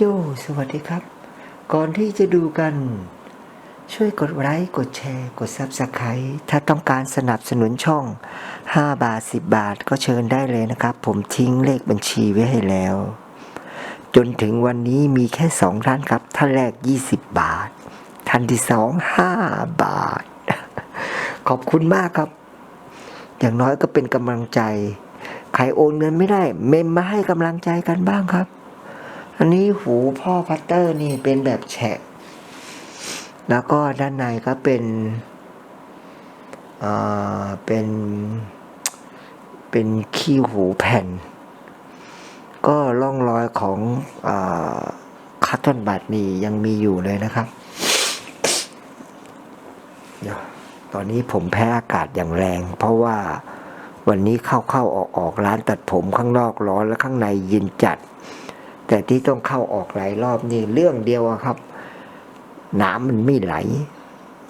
โย สวัสดีครับ ก่อนที่จะดูกัน ช่วยกดไลค์กดแชร์ กด Subscribe ถ้าต้องการสนับสนุนช่อง 5 บาท 10 บาทก็เชิญได้เลยนะครับ ผมทิ้งเลขบัญชีไว้ให้แล้ว จนถึงวันนี้มีแค่2ท่านครับ ท่านแรก 20 บาท ท่านที่ 2 5 บาท ขอบคุณมากครับ อย่างน้อยก็เป็นกำลังใจ ใครโอนเงินไม่ได้ เมมมาให้กำลังใจกันบ้างครับ อันนี้หูพ่อพัตเตอร์นี่เป็นแบบแฉะ แล้วก็ด้านในก็เป็นอ่าเป็น เป็นขี้หูแผ่น ก็ร่องรอยของอาคัตตอนบัตนี่ยังมีอยู่เลยนะครับเดี๋ยวตอนนี้ผมแพ้อากาศอย่างแรง เพราะว่าวันนี้เข้าเข้าออกออกร้านตัดผมข้างนอกร้อนและข้างในเย็นจัด แต่ที่ต้องเข้าออกหลายรอบนี่เรื่องเดียวอะครับ น้ำมันไม่ไหล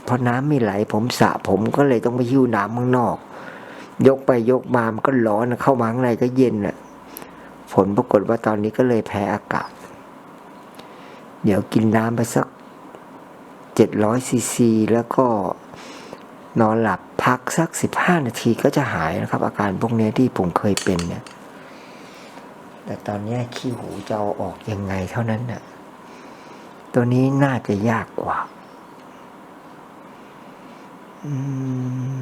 เพอน้ำไม่ไหล ผมสระผมก็เลยต้องไปหิ้วน้ำข้างนอก ยกไปยกมามันก็ร้อนเข้ามาข้างในก็เย็นอะผลปรากฏว่าตอนนี้ก็เลยแพ้อากาศ เดี๋ยวกินน้ำไปสักเจ็ดร้อยซีซีแล้วก็นอนหลับพักสักสิบห้านาทีก็จะหายนะครับ อาการพวกนี้ที่ผมเคยเป็นเนี่ย แต่ตอนนี้ขี้หูจะเอาออกยังไงเท่านั้นน่ะ ตัวนี้น่าจะยากกว่าอืม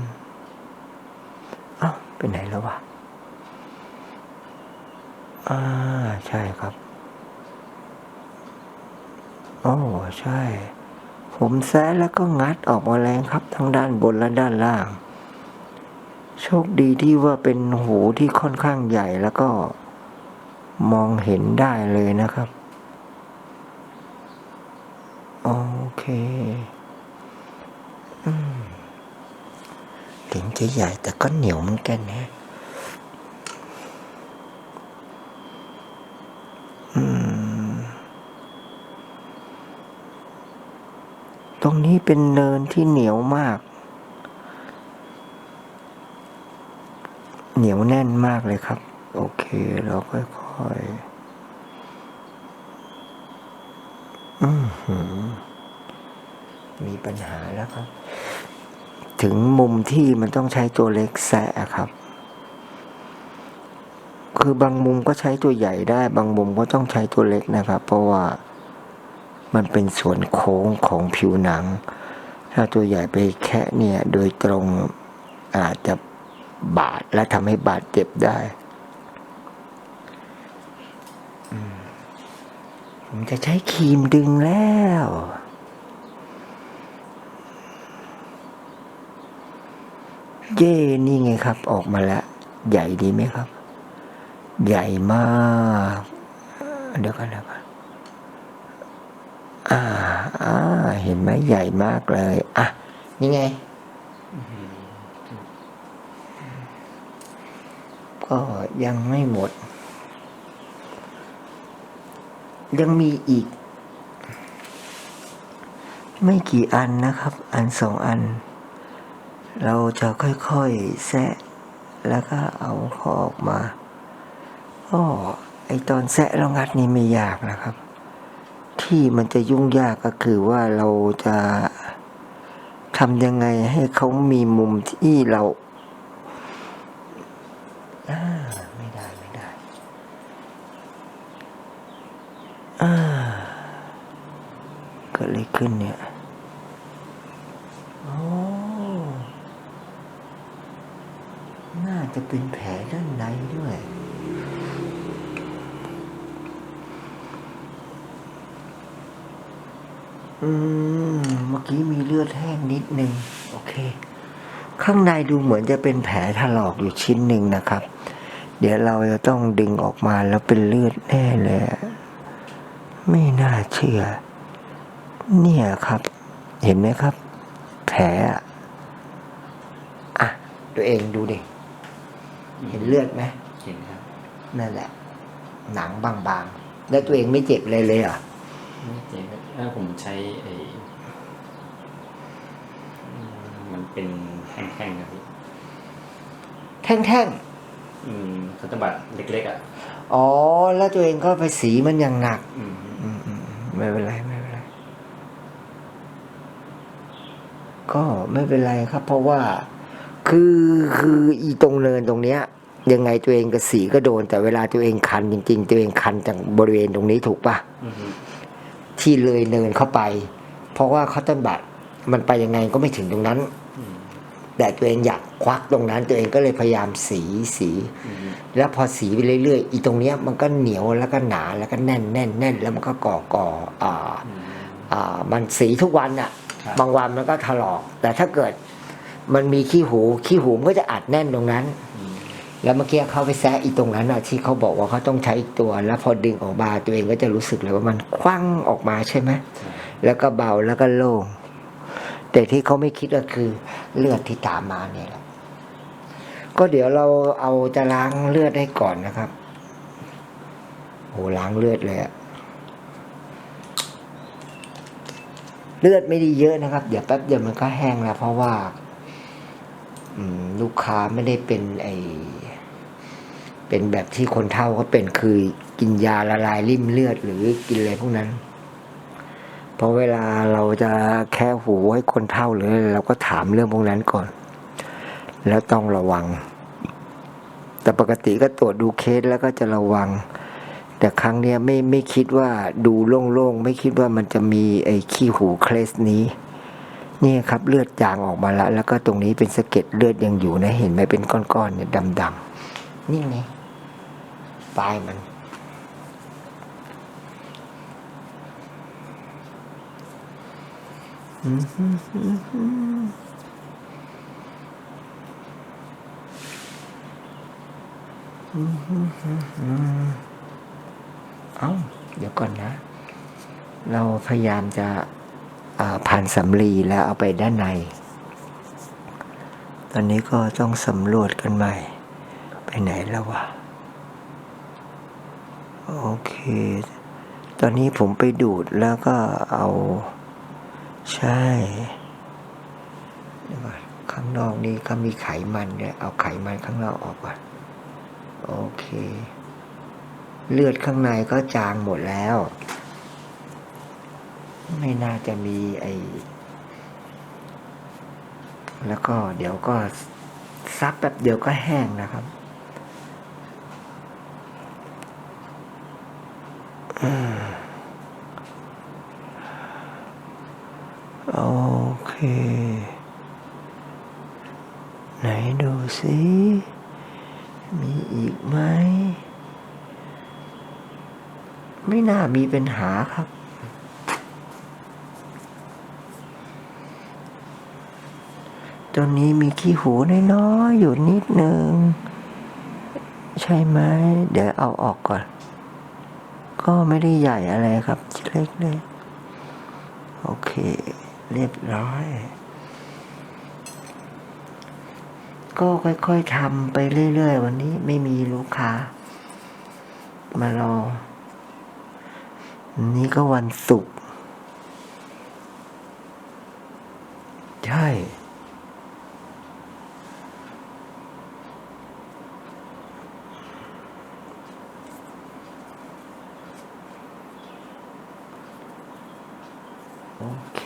เอ้าไปไหนแล้ววะอ่าใช่ครับ โอ้ใช่ ผมแซะแล้วก็งัดออกมาแรงครับ ทั้งด้านบนและด้านล่าง โชคดีที่ว่าเป็นหูที่ค่อนข้างใหญ่แล้วก็ มองเห็นได้เลยนะครับ โอเคถึงจะใหญ่แต่ก็เหนียวเหมือนกันนะตรงนี้เป็นเนินที่เหนียวมาก เหนียวแน่นมากเลยครับ โอเค เราค่อย อือมีปัญหาแล้วครับ ถึงมุมที่มันต้องใช้ตัวเล็กแซะครับ คือบางมุมก็ใช้ตัวใหญ่ได้ บางมุมก็ต้องใช้ตัวเล็กนะครับ เพราะว่ามันเป็นส่วนโค้งของผิวหนัง ถ้าตัวใหญ่ไปแค่เนี่ย โดยตรงอาจจะบาดและทำให้บาดเจ็บได้ ผมจะใช้ครีมดึงแล้ว เย่นี่ไงครับ ออกมาแล้ว ใหญ่ดีไหมครับ ใหญ่มาก เดี๋ยวกันเดี๋ยวกันอ่าอ่าเห็นไหมใหญ่มากเลย อะ นี่ไง ก็ยังไม่หมด ยังมีอีก ไม่กี่อันนะครับ อันสองอัน เราจะค่อยๆแซะแล้วก็เอาเขาออกมาก็ไอตอนแซะแล้วงัดนี่ไม่ยากนะครับ ที่มันจะยุ่งยากก็คือว่าเราจะทำยังไงให้เขามีมุมที่เราไม่ได้ไม่ได้อ่าเกิดอะไรขึ้นเนี่ยโอ้น่าจะเป็นแผลด้านในด้วย อืม เมื่อกี้มีเลือดแห้งนิดนึง โอเค ข้างในดูเหมือนจะเป็นแผลถลอกอยู่ชิ้นหนึ่งนะครับ เดี๋ยวเราจะต้องดึงออกมาแล้วเป็นเลือดแน่เลยอะไม่น่าเชื่อ เนี่ยครับ เห็นไหมครับ แผลอะอะ ตัวเองดูดิ เห็นเลือดไหมเห็นครับ นั่นแหละ หนังบางๆ แล้วตัวเองไม่เจ็บเลยเลยเหรอะ ไม่เจ๋งครับถ้าผมใช้ไอ้อืมมันเป็นแท่งๆครับพี่แท่งอืมคัตเตอร์บัตรเล็กๆอะๆ อ๋อ แล้วตัวเองก็ไปสีมันอย่างหนักอืมอืมไม่เป็นไรไม่เป็นไร ก็ไม่เป็นไรครับ เพราะว่า คือคืออีตรงเนินตรงเนี้ย ยังไงตัวเองกับสีก็โดน แต่เวลาตัวเองคันจริง ๆ ตัวเองคันจากบริเวณตรงนี้ถูกปะอือฮึ ที่เลยเนินเข้าไป เพราะว่าเขาต้นบัตรมันไปยังไงก็ไม่ถึงตรงนั้นอืมแต่ตัวเองอยากควักตรงนั้น ตัวเองก็เลยพยายามสีสีอือฮึแล้วพอสีไปเรื่อยๆ อีตรงเนี้ยมันก็เหนียวแล้วก็หนาแล้วก็แน่นแน่นแน่นแล้วมันก็ก่อก่ออ่าอืมอ่ามันสีทุกวันอะครับบางวันมันก็ถลอก แต่ถ้าเกิดมันมีขี้หูขี้หูมันก็จะอัดแน่นตรงนั้นอืม แล้วเมื่อกี้เขาไปแซะอีตรงนั้นอะที่เขาบอกว่าเขาต้องใช้อีกตัว แล้วพอดึงออกมาตัวเองก็จะรู้สึกเลยว่ามันคว้างออกมาใช่ไหมใช่แล้วก็เบาแล้วก็โล่งแต่ที่เขาไม่คิดก็คือเลือดที่ตามมาเนี่ยแหละก็เดี๋ยวเราเอาจะล้างเลือดให้ก่อนนะครับโหล้างเลือดเลยอะเลือดไม่ได้เยอะนะครับ เดี๋ยวแป๊บเดียวมันก็แห้งแล้ว เพราะว่าอืมลูกค้าไม่ได้เป็นไอ เป็นแบบที่คนเฒ่าเขาเป็นคือกินยาละลายริ่มเลือดหรือกินอะไรพวกนั้น เพราะเวลาเราจะแค่หูให้คนเฒ่าหรืออะไรเราก็ถามเรื่องพวกนั้นก่อน แล้วต้องระวัง แต่ปกติก็ตรวจดูเคสแล้วก็จะระวัง แต่ครั้งเนี้ยไม่ไม่คิดว่าดูโล่งๆไม่คิดว่ามันจะมีไอ้ขี้หูเคสนี้นี่ครับเลือดจางออกมาแล้ว แล้วก็ตรงนี้เป็นสะเก็ดเลือดยังอยู่นะเห็นไหมเป็นก้อนๆเนี่ยดำๆนี่ไง ปลายมัน เอ้า เดี๋ยวก่อนนะ เราพยายามจะอ่าผ่านสำลีแล้วเอาไปด้านใน ตอนนี้ก็ต้องสำรวจกันใหม่ ไปไหนแล้ววะ โอเค ตอนนี้ผมไปดูดแล้วก็เอา ใช่ข้างนอกนี่ก็มีไขมันเนี่ยเอาไขมันข้างนอกออกก่อนโอเค เลือดข้างในก็จางหมดแล้ว ไม่น่าจะมีไอแล้วก็เดี๋ยวก็ซับแบบเดียวก็แห้งนะครับอืม โอเค ไหนดูสิมีอีกไหม ไม่น่ามีปัญหาครับตรงนี้มีขี้หูน้อยๆอยู่นิดนึง ใช่ไหม เดี๋ยวเอาออกก่อน ก็ไม่ได้ใหญ่อะไรครับชิ้นเล็กเลยโอเค เรียบร้อย ก็ค่อยๆทำไปเรื่อยๆ วันนี้ไม่มีลูกค้า มารอนนี้ก็วันศุกร์ใช่ เค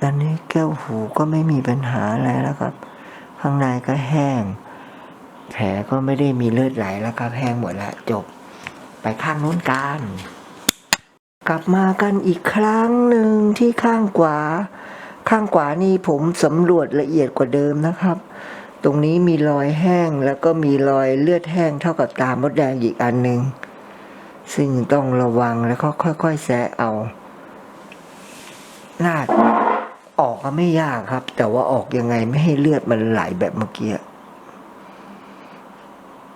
ตอนนี้แก้วหูก็ไม่มีปัญหาอะไรแล้วครับ ข้างในก็แห้ง แผลก็ไม่ได้มีเลือดไหลแล้วครับ แห้งหมดแล้วจบ ไปข้างนู้นกัน กลับมากันอีกครั้งหนึ่งที่ข้างขวา ข้างขวานี่ผมสำรวจละเอียดกว่าเดิมนะครับ ตรงนี้มีรอยแห้งแล้วก็มีรอยเลือดแห้งเท่ากับตามดแดงอีกอันหนึ่งซึ่งต้องระวังแล้วก็ค่อยๆแซะเอาน่าออกก็ไม่ยากครับ แต่ว่าออกยังไงไม่ให้เลือดมันไหลแบบเมื่อกี้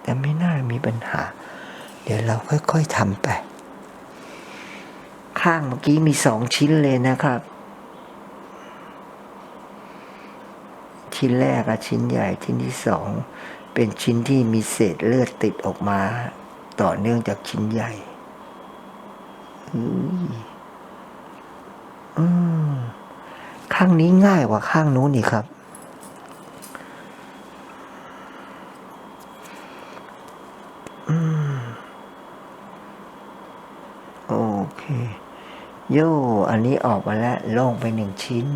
แต่ไม่น่ามีปัญหา เดี๋ยวเราค่อยๆทำไป ข้างเมื่อกี้มีสองชิ้นเลยนะครับ ชิ้นแรกอะชิ้นใหญ่ชิ้นที่สองเป็นชิ้นที่มีเศษเลือดติดออกมา ต่อเนื่องจากชิ้นใหญ่ข้างนี้ง่ายกว่าข้างนู้นอีกครับอโอเค โย่ อันนี้ออกมาแล้วโล่งไปหนึ่งชิ้น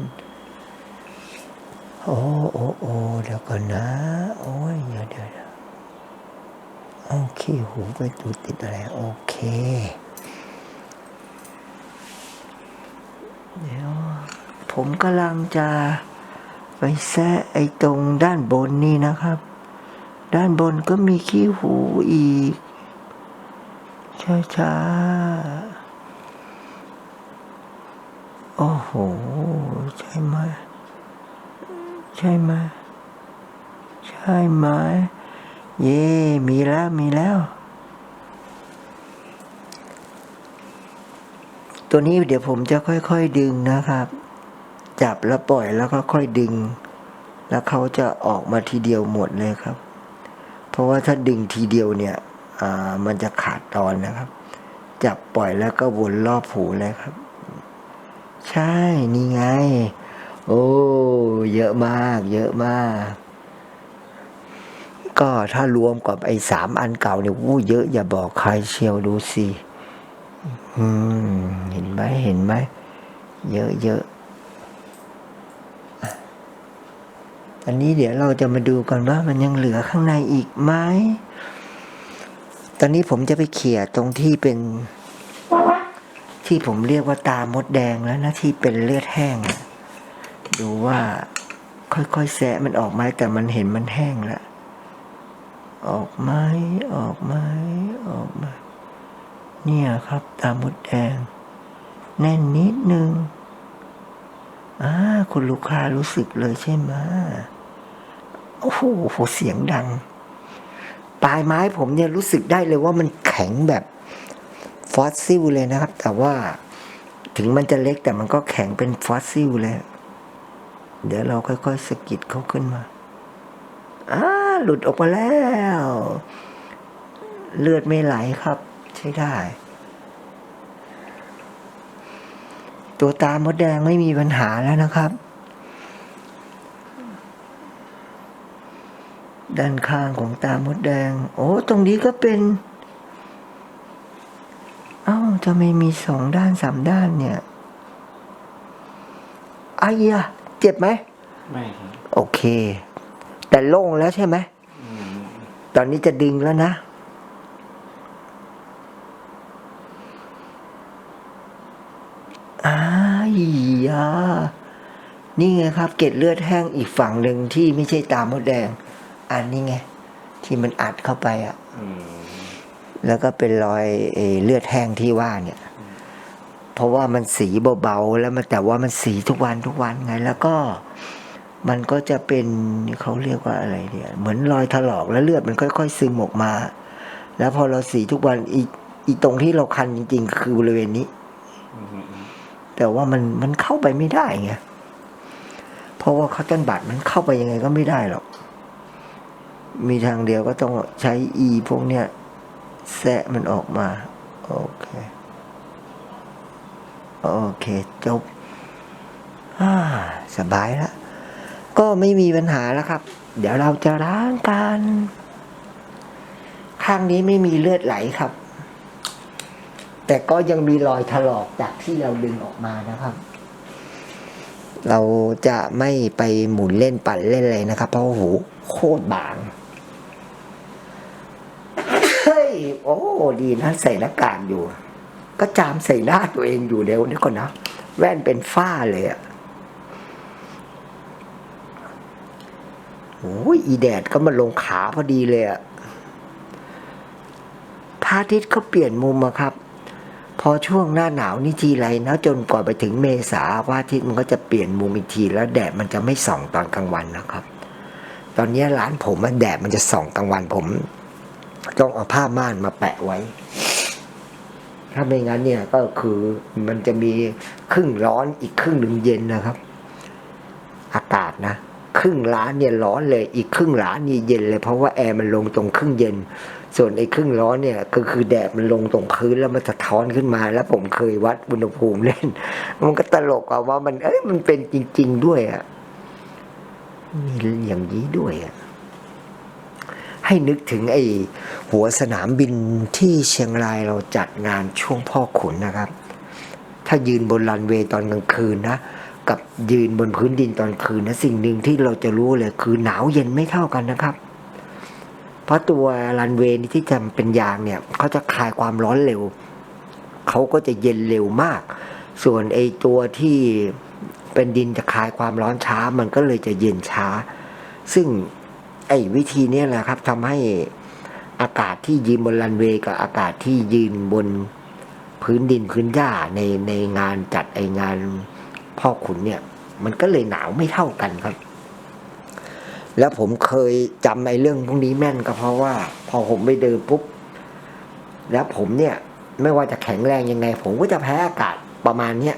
โอ้โอ้โอ้เดี๋ยวก่อนนะ โอ้ยเดี๋ยวเดี๋ยวโอเคหูไปดูติดอะไร โอเค เดี๋ยว ผมกำลังจะไปแซะไอ้ตรงด้านบนนี่นะครับ ด้านบนก็มีขี้หูอีก ช้าช้าๆโอ้โห ใช่ไหม ใช่ไหมใช่ไหมเย่มีแล้วมีแล้ว ตัวนี้เดี๋ยวผมจะค่อยๆดึงนะครับ จับแล้วปล่อยแล้วก็ค่อยดึง แล้วเขาจะออกมาทีเดียวหมดเลยครับ เพราะว่าถ้าดึงทีเดียวเนี่ยมันจะขาดตอนนะครับ จับปล่อยแล้วก็วนรอบหูเลยครับ ใช่นี่ไง โอ้ เยอะมาก เยอะมาก ก็ถ้ารวมกับไอ้สามอันเก่าเนี่ยวู้เยอะอย่าบอกใครเชียวดูสิอืมเห็นไหมเห็นไหม เยอะเยอะอันนี้เดี๋ยวเราจะมาดูกันว่ามันยังเหลือข้างในอีกไหม ตอนนี้ผมจะไปเขี่ยตรงที่เป็น ที่ผมเรียกว่าตามดแดงแล้วนะที่เป็นเลือดแห้งอะ ดูว่าค่อยๆแซะมันออกไหมแต่มันเห็นมันแห้งแล้วออกไหมออกไหมออกไหมเนี่ยครับ ตามดแดง แน่นนิดนึงอ่าคุณลูกค้ารู้สึกเลยใช่ไหมโอ้โหเสียงดัง ปลายไม้ผมเนี่ยรู้สึกได้เลยว่ามันแข็งแบบฟอสซิลเลยนะครับ แต่ว่าถึงมันจะเล็กแต่มันก็แข็งเป็นฟอสซิลเลย เดี๋ยวเราค่อยๆสะกิดเขาขึ้นมาอ่าหลุดออกมาแล้ว เลือดไม่ไหลครับ ใช้ได้ ตัวตามดแดงไม่มีปัญหาแล้วนะครับ ด้านข้างของตามดแดง โอ้ตรงนี้ก็เป็นเอ้าจะไม่มีสองด้านสามด้านเนี่ยไอ้ยะ เจ็บไหมไม่ครับโอเค แต่โล่งแล้วใช่ไหมอืมตอนนี้จะดึงแล้วนะ อ้ายยานี่ไงครับ เกล็ดเลือดแห้งอีกฝั่งหนึ่งที่ไม่ใช่ตามมดแดง อันนี้ไง ที่มันอัดเข้าไปอะ อืมแล้วก็เป็นรอยเออเลือดแห้งที่ว่าเนี่ย เพราะว่ามันสีเบาๆแล้วมันแต่ว่ามันสีทุกวันทุกวันไง แล้วก็มันก็จะเป็นเขาเรียกว่าอะไรเนี่ยเหมือนรอยถลอกแล้วเลือดมันค่อยๆซึมออกมา แล้วพอเราสีทุกวันอีอีตรงที่เราคันจริง ๆ คือบริเวณนี้ แต่ว่ามันมันเข้าไปไม่ได้ไงเพราะว่าคัตเติ้ลบัตมันเข้าไปยังไงก็ไม่ได้หรอก มีทางเดียวก็ต้องใช้อีพวกเนี้ยแซะมันออกมา โอเค โอเคจบสบายแล้วก็ไม่มีปัญหาแล้วครับ เดี๋ยวเราจะล้างกัน ข้างนี้ไม่มีเลือดไหลครับ แต่ก็ยังมีรอยถลอกจากที่เราดึงออกมานะครับ เราจะไม่ไปหมุนเล่นปั่นเล่นเลยนะครับ เพราะว่าโหโคตรบางเฮ้ยโอ้ดีนะใส่หน้ากากอยู่ ก็จามใส่หน้าตัวเองอยู่เดี๋ยวนี้ก่อนนะ แว่นเป็นฝ้าเลยอะโอ้ยอีแดดก็มาลงขาพอดีเลยอะพระอาทิตย์เขาเปลี่ยนมุมอะครับ พอช่วงหน้าหนาวนี่ทีไรนะจนกว่าไปถึงเมษาพระอาทิตย์มันก็จะเปลี่ยนมุมอีกทีแล้วแดดมันจะไม่ส่องตอนกลางวันนะครับ ตอนนี้ร้านผมอะแดดมันจะส่องกลางวันผม ต้องเอาผ้าม่านมาแปะไว้ ถ้าไม่งั้นเนี่ยก็คือมันจะมีครึ่งร้อนอีกครึ่งหนึ่งเย็นนะครับ อากาศนะครึ่งร้านเนี่ยร้อนเลยอีกครึ่งร้านนี่เย็นเลย เพราะว่าแอร์มันลงตรงครึ่งเย็น ส่วนไอ้ครึ่งล้อนเนี่ยก็คือแดดมันลงตรงพื้นแล้วมันสะท้อนขึ้นมาแล้วผมเคยวัดอุณหภูมิเล่น มันก็ตลกอะว่ามันเอ้ยมันเป็นจริง ๆ ด้วยอะมีอย่างนี้ด้วยอะ ให้นึกถึงไอ้หัวสนามบินที่เชียงรายเราจัดงานช่วงพ่อขุนนะครับ ถ้ายืนบนรันเวย์ตอนกลางคืนนะกับยืนบนพื้นดินตอนคืนนะสิ่งหนึ่งที่เราจะรู้เลยคือหนาวเย็นไม่เท่ากันนะครับ เพราะตัวรันเวย์นี่ที่จะเป็นยางเนี่ยเขาจะคลายความร้อนเร็วเขาก็จะเย็นเร็วมาก ส่วนไอ้ตัวที่เป็นดินจะคลายความร้อนช้า มันก็เลยจะเย็นช้า ซึ่ง ไอ้วิธีนี้แหละครับทำให้อากาศที่ยืนบนรันเวย์กับอากาศที่ยืนบนพื้นดินพื้นหญ้าในในงานจัดไองานพ่อขุนเนี่ย มันก็เลยหนาวไม่เท่ากันครับ แล้วผมเคยจำไอ้เรื่องพวกนี้แม่นก็เพราะว่า พอผมไปเดินปุ๊บแล้วผมเนี่ย ไม่ว่าจะแข็งแรงยังไง ผมก็จะแพ้อากาศประมาณเนี้ย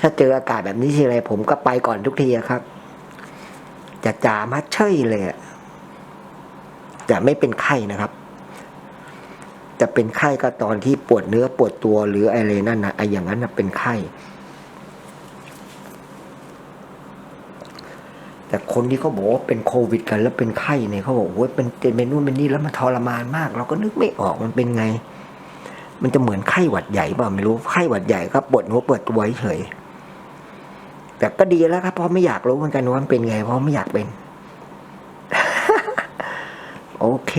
ถ้าเจออากาศแบบนี้ทีไรผมก็ไปก่อนทุกทีครับ จะจามาเฉยเลยอะไม่เป็นไข้นะครับ จะเป็นไข้ก็ตอนที่ปวดเนื้อปวดตัวหรืออะไรนั่นนะไอ้อย่างนั้นนะเป็นไข้ แต่คนที่เขาบอกว่าเป็นโควิดกัน แล้วเป็นไข้เนี่ยเขาบอกโอ้ยเป็นเป็นนู่นเป็นนี่แล้วมันทรมานมาก เราก็นึกไม่ออกมันเป็นไง มันจะเหมือนไข้หวัดใหญ่เปล่าไม่รู้ไข้หวัดใหญ่ก็ปวดหัวปวดตัวเฉย แต่ก็ดีแล้วครับเพราะไม่อยากรู้เหมือนกันว่ามันเป็นไง เพราะไม่อยากเป็น โอเค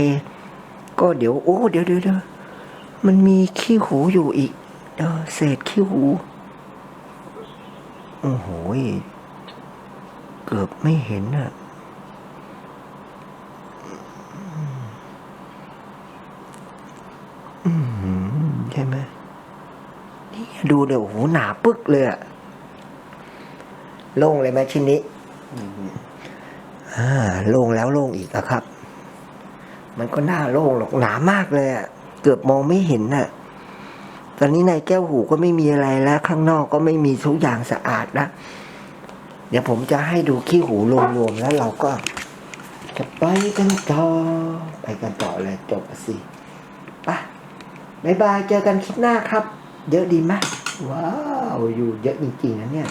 ก็เดี๋ยว โอ้ เดี๋ยวเดี๋ยวเดี๋ยวมันมีขี้หูอยู่อีกเศษขี้หู โอ้โหเกือบไม่เห็นอะใช่ไหมนี่ดูเดี๋ยวโอ้โหหนาปึ๊กเลยอะ โล่งเลยไหมชิ้นนี้อืมอ่าโล่งแล้วโล่งอีกอะครับ มันก็น่าโล่งหรอกหนามากเลยอะเกือบมองไม่เห็นน่ะ ตอนนี้ในแก้วหูก็ไม่มีอะไรแล้ว ข้างนอกก็ไม่มีทุกอย่างสะอาดนะเดี๋ยวผมจะให้ดูขี้หูรวมๆแล้วเราก็จะไปกันต่อไปกันต่อเลยจบสิไปบ๊ายบายเจอกันคลิปหน้าครับ เยอะดีไหมว้าว อยู่เยอะจริงๆนะเนี่ย